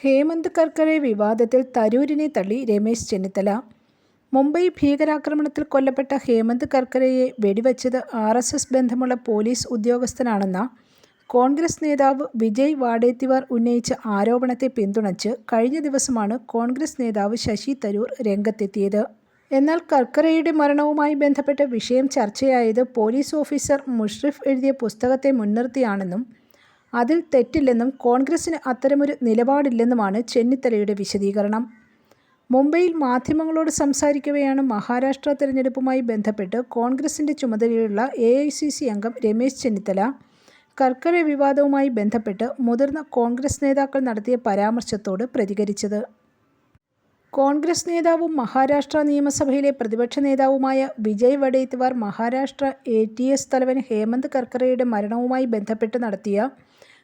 ഹേമന്ത് കർക്കറെ വിവാദത്തിൽ തരൂരിനെ തള്ളി രമേശ് ചെന്നിത്തല. മുംബൈ ഭീകരാക്രമണത്തിൽ കൊല്ലപ്പെട്ട ഹേമന്ത് കർക്കരയെ വെടിവച്ചത് ആർ എസ് എസ് ബന്ധമുള്ള പോലീസ് ഉദ്യോഗസ്ഥനാണെന്ന കോൺഗ്രസ് നേതാവ് വിജയ് വാഡേത്തിവാർ ഉന്നയിച്ച ആരോപണത്തെ പിന്തുണച്ച് കഴിഞ്ഞ ദിവസമാണ് കോൺഗ്രസ് നേതാവ് ശശി തരൂർ രംഗത്തെത്തിയത്. എന്നാൽ കർക്കറയുടെ മരണവുമായി ബന്ധപ്പെട്ട വിഷയം ചർച്ചയായത് പോലീസ് ഓഫീസർ മുഷ്രിഫ് എഴുതിയ പുസ്തകത്തെ മുൻനിർത്തിയാണെന്നും അതിൽ തെറ്റില്ലെന്നും കോൺഗ്രസിന് അത്തരമൊരു നിലപാടില്ലെന്നുമാണ് ചെന്നിത്തലയുടെ വിശദീകരണം. മുംബൈയിൽ മാധ്യമങ്ങളോട് സംസാരിക്കവെയാണ് മഹാരാഷ്ട്ര തെരഞ്ഞെടുപ്പുമായി ബന്ധപ്പെട്ട് കോൺഗ്രസിന്റെ ചുമതലയുള്ള എ അംഗം രമേശ് ചെന്നിത്തല കർക്കര വിവാദവുമായി ബന്ധപ്പെട്ട് മുതിർന്ന കോൺഗ്രസ് നേതാക്കൾ നടത്തിയ പരാമർശത്തോട് പ്രതികരിച്ചത്. കോൺഗ്രസ് നേതാവും മഹാരാഷ്ട്ര നിയമസഭയിലെ പ്രതിപക്ഷ നേതാവുമായ Vijay Wadettiwar Maharashtra A T S തലവൻ ഹേമന്ത് കർക്കറയുടെ മരണവുമായി ബന്ധപ്പെട്ട് നടത്തിയ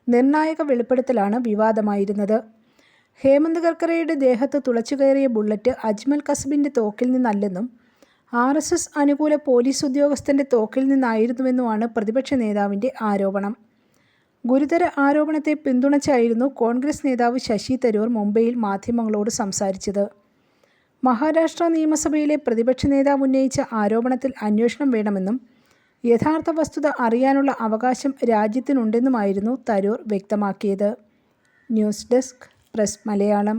നിർണായക വെളിപ്പെടുത്തലാണ് വിവാദമായിരുന്നത്. ഹേമന്ത് കർക്കറയുടെ ദേഹത്ത് തുളച്ചുകയറിയ ബുള്ളറ്റ് അജ്മൽ കസബിന്റെ തോക്കിൽ നിന്നല്ലെന്നും ആർ എസ് എസ് അനുകൂല പോലീസ് ഉദ്യോഗസ്ഥന്റെ തോക്കിൽ നിന്നായിരുന്നുവെന്നുമാണ് പ്രതിപക്ഷ നേതാവിന്റെ ആരോപണം. ഗുരുതര ആരോപണത്തെ പിന്തുണച്ചായിരുന്നു കോൺഗ്രസ് നേതാവ് ശശി തരൂർ മുംബൈയിൽ മാധ്യമങ്ങളോട് സംസാരിച്ചത്. മഹാരാഷ്ട്ര നിയമസഭയിലെ പ്രതിപക്ഷ നേതാവ് ഉന്നയിച്ച ആരോപണത്തിൽ അന്വേഷണം വേണമെന്നും യഥാർത്ഥ വസ്തുത അറിയാനുള്ള അവകാശം രാജ്യത്തിനുണ്ടെന്നുമായിരുന്നു തരൂർ വ്യക്തമാക്കിയത്. News desk press Malayalam.